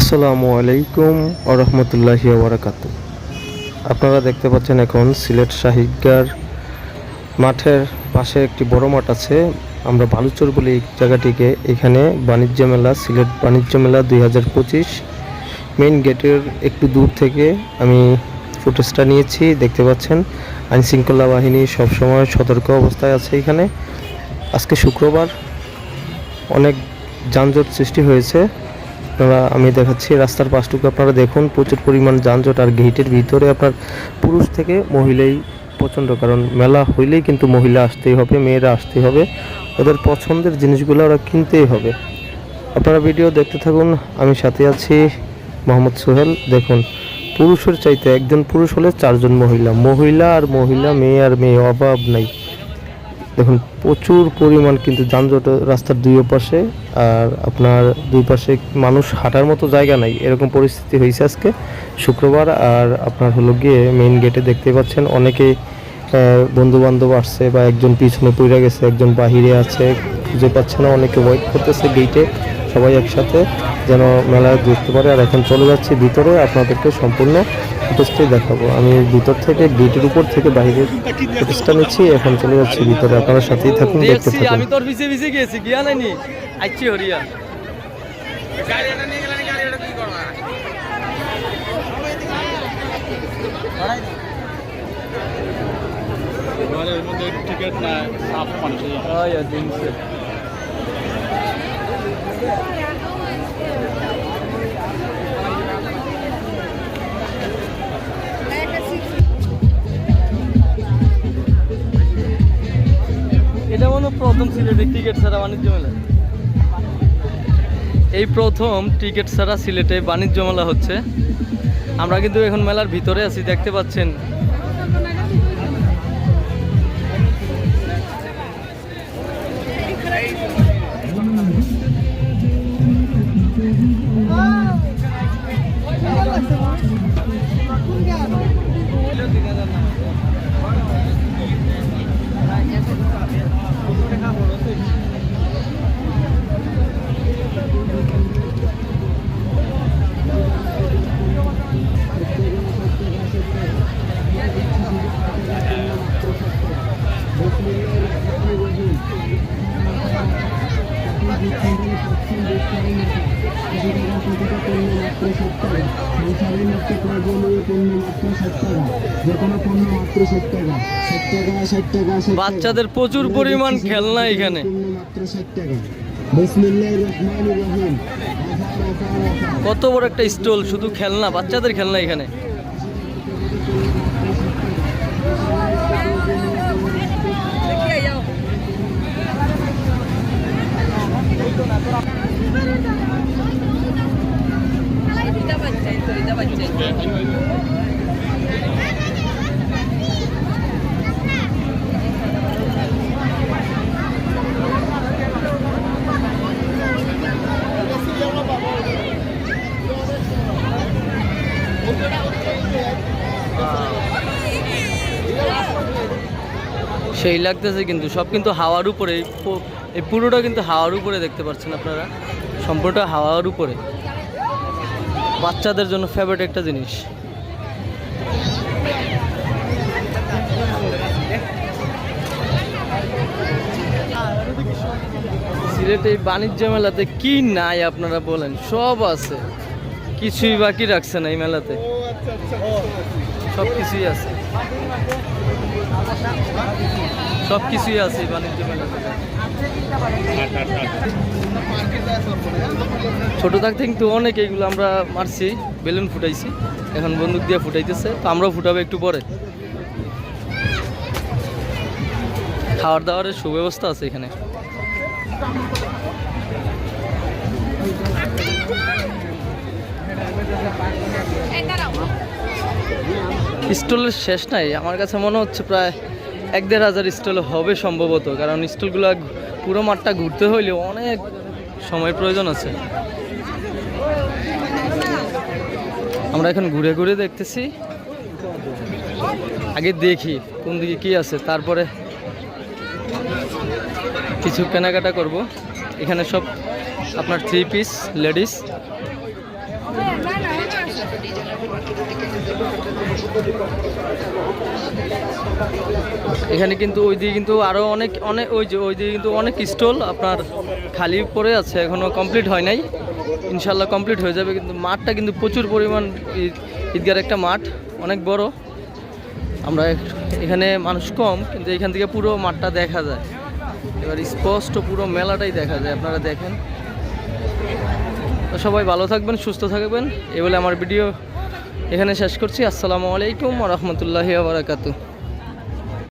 আসসালামু আলাইকুম আরহামতুল্লাহি ওবরাকাতু আপনারা দেখতে পাচ্ছেন এখন সিলেট শাহিদগার মাঠের পাশে একটি বড় মাঠ আছে। আমরা বালুচর বলি এই জায়গাটিকে এখানে বাণিজ্য মেলা, সিলেট বাণিজ্য মেলা দুই হাজার পঁচিশ মেইন গেটের একটু দূর থেকে আমি ফুটেজটা নিয়েছি। দেখতে পাচ্ছেন আইনশৃঙ্খলা বাহিনী সবসময় সতর্ক অবস্থায় আছে এখানে। আজকে শুক্রবার অনেক যানজট সৃষ্টি হয়েছে। আপনারা, আমি দেখাচ্ছি রাস্তার পাশটুকু, আপনারা দেখুন, প্রচুর পরিমাণ যানজট আর গেটের ভিতরে আপনার পুরুষ থেকে মহিলাই প্রচণ্ড কারণ মেলা হইলেই কিন্তু মহিলা আসতেই হবে, মেয়েরা আসতেই হবে, ওদের পছন্দের জিনিসগুলো ওরা কিনতেই হবে। আপনারা ভিডিও দেখতে থাকুন, আমি সাথে আছি মোহাম্মদ সোহেল, দেখুন, পুরুষের চাইতে একজন পুরুষ হলে চারজন মহিলা মহিলা আর মহিলা, মেয়ে আর মেয়ে, অভাব নাই। দেখুন, প্রচুর পরিমাণ কিন্তু যানজট রাস্তার দুই পাশে আর আপনার দুই পাশে মানুষ হাঁটার মতো জায়গা নাই, এরকম পরিস্থিতি হয়েছে আজকে শুক্রবার। আর আপনার হলো গিয়ে মেইন গেটে দেখতে পাচ্ছেন, অনেকে বন্ধু বান্ধব আসছে বা একজন পিছনে পড়ে গেছে, একজন বাহিরে আছে খুঁজে পাচ্ছে না অনেকে ওয়েট করতেছে গেটে সবাই একসাথে যেন মেলায় দেখতে পারে। আর এখন চলে যাচ্ছি ভিতরে আপনাদেরকে সম্পূর্ণ ফুটেজটাই দেখাবো। আমি ভিতর থেকে গেটের উপর থেকে বাইরের ফুটেজটা নিচ্ছি এখন চলে যাচ্ছি ভিতরে। আপনারা সাথেই থাকুন দেখতে থাকুন। আমি তোর পিছে পিছে গেছি গিয়া নাইনি আইছি হরিয়া। টিকিট না সাফ মানুষ এটা মনে প্রথম সিলেটে টিকিট ছাড়া বাণিজ্য মেলা। এই প্রথম টিকিট ছাড়া সিলেটে বাণিজ্য মেলা হচ্ছে। আমরা কিন্তু এখন মেলার ভিতরে আছি, দেখতে পাচ্ছেন বাচ্চাদের প্রচুর পরিমাণ খেলনা এখানে। কত বড় একটা স্টল শুধু খেলনা বাচ্চাদের খেলনা এখানে। সেই লাগতেছে কিন্তু, সব কিন্তু হাওয়ার উপরে, এই পুরোটা কিন্তু হাওয়ার উপরে দেখতে পাচ্ছেন আপনারা, সম্পূর্ণটা হাওয়ার উপরে। বাচ্চাদের জন্য ফেভারিট একটা জিনিস। সিলেটে এই বাণিজ্য মেলাতে কি নাই আপনারা বলেন, সব আছে। কিছুই বাকি রাখছে না এই মেলাতে। সব কিছুই আছে। সব কিছুই আছে বাণিজ্য ছোট থাকতে কিন্তু অনেক এইগুলো আমরা মারছি, বেলুন ফুটাইছি। এখন বন্দুক দিয়ে ফুটাইতেছে, তো আমরাও ফুটাবো একটু পরে। খাওয়ার দাওয়ারের সুব্যবস্থা আছে এখানে। স্টলের শেষ নাই। আমার কাছে মনে হচ্ছে প্রায় এক দেড় হাজার স্টল হবে সম্ভবত, কারণ স্টলগুলো পুরো মাঠটা ঘুরতে হইলে অনেক সময় প্রয়োজন আছে। আমরা এখন ঘুরে ঘুরে দেখতেছি। আগে দেখি কোন দিকে কি আছে, তারপরে কিছু কেনাকাটা করব। এখানে সব আপনার থ্রি পিস লেডিস এখানে কিন্তু ওই দিকে কিন্তু আরও অনেক অনেক, ওই যে, ওই দিকে কিন্তু অনেক স্টল আপনার খালি পড়ে আছে এখনও কমপ্লিট হয় নাই। ইনশাল্লাহ কমপ্লিট হয়ে যাবে, কিন্তু মাঠটা কিন্তু প্রচুর পরিমাণ ঈদ- ঈদগার একটা মাঠ, অনেক বড়। আমরা এখানে মানুষ কম, কিন্তু এখান থেকে পুরো মাঠটা দেখা যায়। এবার স্পষ্ট পুরো মেলাটাই দেখা যায়, আপনারা দেখেন। তো সবাই ভালো থাকবেন, সুস্থ থাকবেন এই বলে আমার ভিডিও এখানে শেষ করছি। আসসালামু আলাইকুম রহমতুল্লাহি বারাকাতু